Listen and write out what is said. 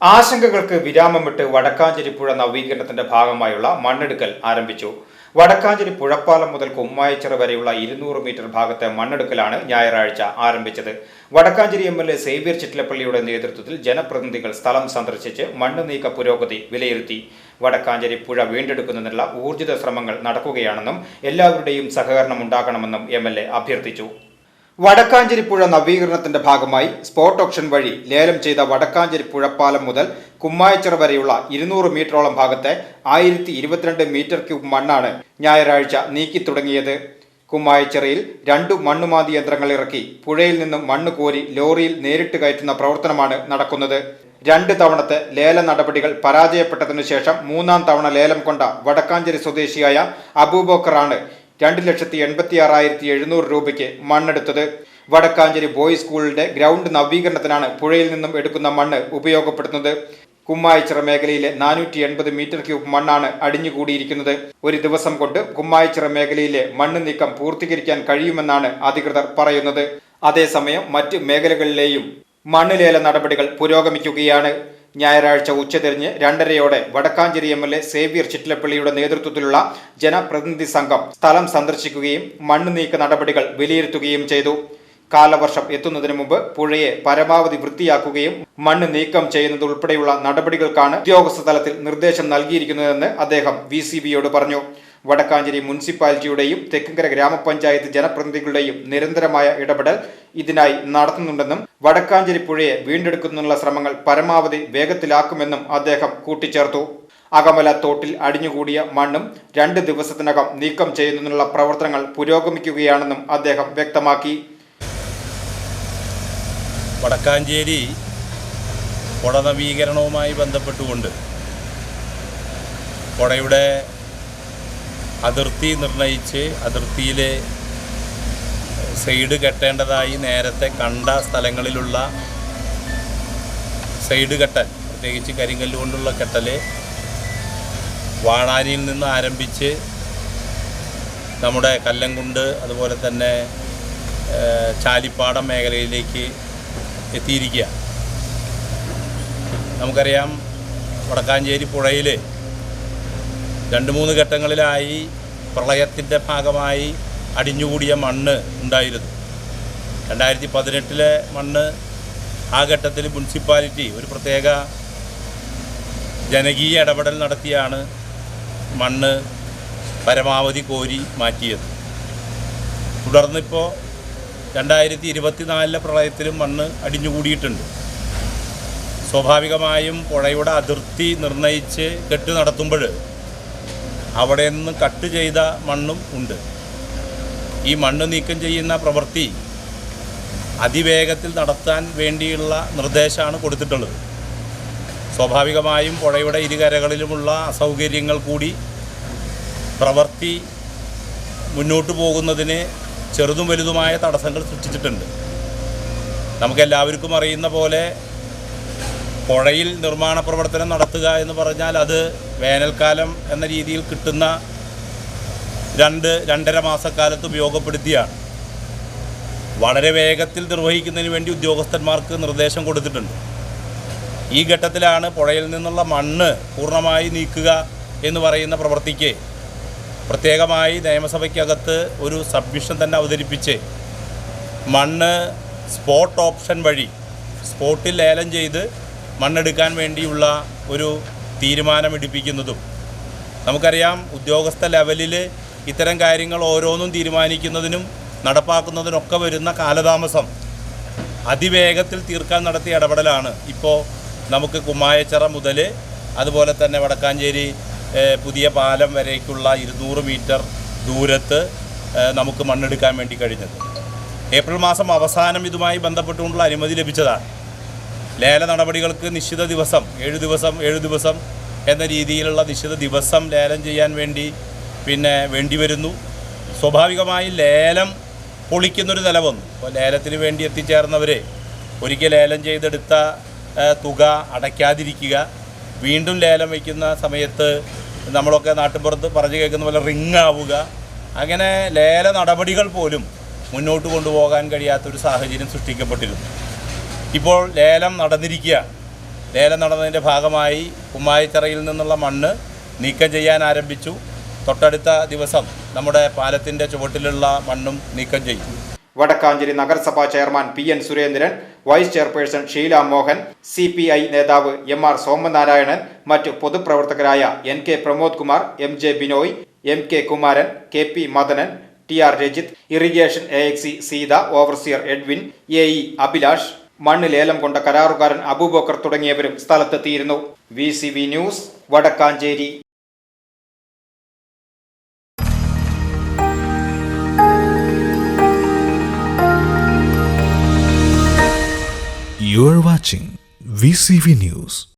ആശങ്കകൾക്ക് വിരാമമിട്ട് വടക്കാഞ്ചേരി പുഴ നവീകരണത്തിന്റെ ഭാഗമായുള്ള മണ്ണെടുക്കൽ ആരംഭിച്ചു. വടക്കാഞ്ചേരി പുഴപ്പാലം മുതൽ കുമ്മായച്ചിറ വരെയുള്ള ഇരുന്നൂറ് മീറ്റർ ഭാഗത്തെ മണ്ണെടുക്കലാണ് ഞായറാഴ്ച ആരംഭിച്ചത്. Vadakkanchery M L A Xavier ചിറ്റലപ്പള്ളിയുടെ നേതൃത്വത്തിൽ ജനപ്രതിനിധികൾ സ്ഥലം സന്ദർശിച്ച് മണ്ണ് നീക്ക പുരോഗതി വിലയിരുത്തി. വടക്കാഞ്ചേരി പുഴ വീണ്ടെടുക്കുന്നതിനുള്ള ഊർജിത ശ്രമങ്ങൾ നടക്കുകയാണെന്നും എല്ലാവരുടെയും സഹകരണം ഉണ്ടാകണമെന്നും എം അഭ്യർത്ഥിച്ചു. വടക്കാഞ്ചേരി പുഴ നവീകരണത്തിന്റെ ഭാഗമായി സ്പോട്ട് ഓപ്ഷൻ വഴി ലേലം ചെയ്ത വടക്കാഞ്ചേരി പുഴപ്പാലം മുതൽ കുമ്മായച്ചിറ വരെയുള്ള ഇരുന്നൂറ് മീറ്ററോളം ഭാഗത്തെ ആയിരത്തി ഇരുപത്തിരണ്ട് മീറ്റർ ക്യൂബ് മണ്ണാണ് ഞായറാഴ്ച നീക്കി തുടങ്ങിയത്. കുമ്മായച്ചിറയിൽ രണ്ടു മണ്ണുമാന്തി യന്ത്രങ്ങൾ ഇറക്കി പുഴയിൽ നിന്നും മണ്ണ് കോരി ലോറിയിൽ നേരിട്ട് കയറ്റുന്ന പ്രവർത്തനമാണ് നടക്കുന്നത്. രണ്ട് തവണത്തെ ലേല നടപടികൾ പരാജയപ്പെട്ടതിനു ശേഷം മൂന്നാം തവണ ലേലം കൊണ്ട വടക്കാഞ്ചേരി സ്വദേശിയായ അബൂബക്കറാണ് രണ്ട് ലക്ഷത്തി എൺപത്തി ആറായിരത്തി എഴുന്നൂറ് രൂപയ്ക്ക് മണ്ണെടുത്തത്. വടക്കാഞ്ചേരി ബോയ്സ് സ്കൂളിന്റെ ഗ്രൗണ്ട് നവീകരണത്തിനാണ് പുഴയിൽ നിന്നും എടുക്കുന്ന മണ്ണ് ഉപയോഗപ്പെടുത്തുന്നത്. കുമ്മായിച്ചിറ മേഖലയിലെ നാനൂറ്റി എൺപത് മീറ്റർ ക്യൂബ് മണ്ണാണ് അടിഞ്ഞുകൂടിയിരിക്കുന്നത്. ഒരു ദിവസം കൊണ്ട് കുമ്മായിച്ചിറ മേഖലയിലെ മണ്ണ് നീക്കം പൂർത്തീകരിക്കാൻ കഴിയുമെന്നാണ് അധികൃതർ പറയുന്നത്. അതേസമയം മറ്റ് മേഖലകളിലെയും മണ്ണ് ലേല നടപടികൾ പുരോഗമിക്കുകയാണ്. ഞായറാഴ്ച ഉച്ചതിരിഞ്ഞ് രണ്ടരയോടെ Vadakkanchery M L A Xavier ചിറ്റിലപ്പള്ളിയുടെ നേതൃത്വത്തിലുള്ള ജനപ്രതിനിധി സംഘം സ്ഥലം സന്ദർശിക്കുകയും മണ്ണ് നീക്ക നടപടികൾ വിലയിരുത്തുകയും ചെയ്തു. കാലവർഷം എത്തുന്നതിന് മുമ്പ് പുഴയെ പരമാവധി വൃത്തിയാക്കുകയും മണ്ണ് നീക്കം ചെയ്യുന്നത് ഉൾപ്പെടെയുള്ള നടപടികൾക്കാണ് ഉദ്യോഗസ്ഥ തലത്തിൽ നിർദ്ദേശം നൽകിയിരിക്കുന്നതെന്ന് അദ്ദേഹം വി പറഞ്ഞു. വടക്കാഞ്ചേരി മുനിസിപ്പാലിറ്റിയുടെയും തെക്കുംകര ഗ്രാമപഞ്ചായത്ത് ജനപ്രതിനിധികളുടെയും നിരന്തരമായ ഇടപെടൽ ഇതിനായി നടത്തുന്നുണ്ടെന്നും വടക്കാഞ്ചേരി പുഴയെ വീണ്ടെടുക്കുന്നതിനുള്ള ശ്രമങ്ങൾ പരമാവധി വേഗത്തിലാക്കുമെന്നും അദ്ദേഹം കൂട്ടിച്ചേർത്തു. അകമല തോട്ടിൽ അടിഞ്ഞുകൂടിയ മണ്ണും രണ്ട് ദിവസത്തിനകം നീക്കം ചെയ്യുന്നതിനുള്ള പ്രവർത്തനങ്ങൾ പുരോഗമിക്കുകയാണെന്നും അദ്ദേഹം വ്യക്തമാക്കി. വടക്കാഞ്ചേരി പുഴ നവീകരണവുമായി ബന്ധപ്പെട്ടുകൊണ്ട് പുഴയുടെ അതിർത്തി നിർണയിച്ച് അതിർത്തിയിലെ സൈഡ് കെട്ടേണ്ടതായി നേരത്തെ കണ്ട സ്ഥലങ്ങളിലുള്ള സൈഡ് കെട്ടൽ പ്രത്യേകിച്ച് കരിങ്കല്ല് കൊണ്ടുള്ള കെട്ടൽ വാണാനിയിൽ നിന്ന് ആരംഭിച്ച് നമ്മുടെ കല്ലംകുണ്ട് അതുപോലെ തന്നെ ചാലിപ്പാടം മേഖലയിലേക്ക് എത്തിയിരിക്കുക. നമുക്കറിയാം വടക്കാഞ്ചേരി പുഴയിൽ രണ്ട് മൂന്ന് ഘട്ടങ്ങളിലായി പ്രളയത്തിന്റെ ഭാഗമായി അടിഞ്ഞുകൂടിയ മണ്ണ് ഉണ്ടായിരുന്നു. രണ്ടായിരത്തി പതിനെട്ടിലെ മണ്ണ് ആ ഘട്ടത്തിൽ മുനിസിപ്പാലിറ്റി ഒരു പ്രത്യേക ജനകീയ ഇടപെടൽ നടത്തിയാണ് മണ്ണ് പരമാവധി കോരി മാറ്റിയത്. തുടർന്നിപ്പോൾ രണ്ടായിരത്തി ഇരുപത്തിനാലിലെ പ്രളയത്തിലും മണ്ണ് അടിഞ്ഞുകൂടിയിട്ടുണ്ട്. സ്വാഭാവികമായും പുഴയുടെ അതിർത്തി നിർണയിച്ച് കെട്ട് നടത്തുമ്പോൾ അവിടെ നിന്ന് കട്ട് ചെയ്ത മണ്ണും ഉണ്ട്. ഈ മണ്ണ് നീക്കം ചെയ്യുന്ന പ്രവൃത്തി അതിവേഗത്തിൽ നടത്താൻ വേണ്ടിയുള്ള നിർദ്ദേശമാണ് കൊടുത്തിട്ടുള്ളത്. സ്വാഭാവികമായും പുഴയുടെ ഇരുകരകളിലുമുള്ള അസൗകര്യങ്ങൾ കൂടി പ്രവൃത്തി മുന്നോട്ട് പോകുന്നതിന് ചെറുതും വലുതുമായ തടസ്സങ്ങൾ സൃഷ്ടിച്ചിട്ടുണ്ട്. നമുക്കെല്ലാവർക്കും അറിയുന്ന പോലെ പുഴയിൽ നിർമ്മാണ പ്രവർത്തനം നടത്തുക എന്ന് പറഞ്ഞാൽ അത് വേനൽക്കാലം എന്ന രീതിയിൽ കിട്ടുന്ന രണ്ട് രണ്ടര മാസക്കാലത്ത് ഉപയോഗപ്പെടുത്തിയാണ്. വളരെ വേഗത്തിൽ നിർവഹിക്കുന്നതിന് വേണ്ടി ഉദ്യോഗസ്ഥന്മാർക്ക് നിർദ്ദേശം കൊടുത്തിട്ടുണ്ട്. ഈ ഘട്ടത്തിലാണ് പുഴയിൽ നിന്നുള്ള മണ്ണ് പൂർണമായി നീക്കുക എന്ന് പറയുന്ന പ്രവൃത്തിക്ക് പ്രത്യേകമായി നിയമസഭയ്ക്കകത്ത് ഒരു സബ്മിഷൻ തന്നെ അവതരിപ്പിച്ച് മണ്ണ് സ്പോട്ട് ഓപ്ഷൻ വഴി സ്പോട്ടിൽ ലേലം ചെയ്ത് മണ്ണെടുക്കാൻ വേണ്ടിയുള്ള ഒരു തീരുമാനമെടുപ്പിക്കുന്നതും. നമുക്കറിയാം ഉദ്യോഗസ്ഥ ലെവലിൽ ഇത്തരം കാര്യങ്ങൾ ഓരോന്നും തീരുമാനിക്കുന്നതിനും നടപ്പാക്കുന്നതിനൊക്കെ വരുന്ന കാലതാമസം അതിവേഗത്തിൽ തീർക്കാൻ നടത്തിയ ഇടപെടലാണ്. ഇപ്പോൾ നമുക്ക് കുമ്മായച്ചിറ മുതൽ അതുപോലെ തന്നെ വടക്കാഞ്ചേരി പുതിയ പാലം വരേക്കുള്ള ഇരുന്നൂറ് മീറ്റർ ദൂരത്ത് നമുക്ക് മണ്ണെടുക്കാൻ വേണ്ടി കഴിഞ്ഞത്. ഏപ്രിൽ മാസം അവസാനം ഇതുമായി ബന്ധപ്പെട്ടുകൊണ്ടുള്ള അനുമതി ലഭിച്ചതാണ്. ലേല നടപടികൾക്ക് നിശ്ചിത ദിവസം ഏഴ് ദിവസം ഏഴ് ദിവസം എന്ന രീതിയിലുള്ള നിശ്ചിത ദിവസം ലേലം ചെയ്യാൻ വേണ്ടി പിന്നെ വേണ്ടി വരുന്നു. സ്വാഭാവികമായി ലേലം പൊളിക്കുന്നൊരു നില വന്നു അപ്പോൾ ലേലത്തിന് വേണ്ടി എത്തിച്ചേർന്നവർ ഒരിക്കൽ ലേലം ചെയ്തെടുത്ത തുക അടയ്ക്കാതിരിക്കുക. വീണ്ടും ലേലം വയ്ക്കുന്ന സമയത്ത് നമ്മളൊക്കെ നാട്ടിൻപുറത്ത് പറഞ്ഞു കേൾക്കുന്ന പോലെ റിങ് ആവുക അങ്ങനെ ലേല നടപടികൾ പോലും മുന്നോട്ട് കൊണ്ടുപോകാൻ കഴിയാത്തൊരു സാഹചര്യം സൃഷ്ടിക്കപ്പെട്ടിരുന്നു. ഇപ്പോൾ ലേലം നടന്നിരിക്കുകയാണ് ലേലം നടന്നതിന്റെ ഭാഗമായി കുമ്മായിത്തറയിൽ നിന്നുള്ള മണ്ണ് നീക്കം ചെയ്യാൻ ആരംഭിച്ചു. തൊട്ടടുത്ത ദിവസം നമ്മുടെ പാലത്തിന്റെ ചുവട്ടിലുള്ള മണ്ണും നീക്കം ചെയ്യും. വടക്കാഞ്ചേരി നഗരസഭാ chairman P N Surendran vice chairperson Sheela Mohan C P I നേതാവ് എം ആർ സോമനാരായണൻ മറ്റ് പൊതുപ്രവർത്തകരായ N K Pramod Kumar M J Binoy M K Kumaran K P Madanan T R Rajith irrigation A exe Seetha overseer Edwin A E Abhilash മണ്ണ് ലേലം കൊണ്ട കരാറുകാരൻ അബൂബക്കർ തുടങ്ങിയവരും സ്ഥലത്തെത്തിയിരുന്നു V C V news Vadakkanchery You are watching VCV News.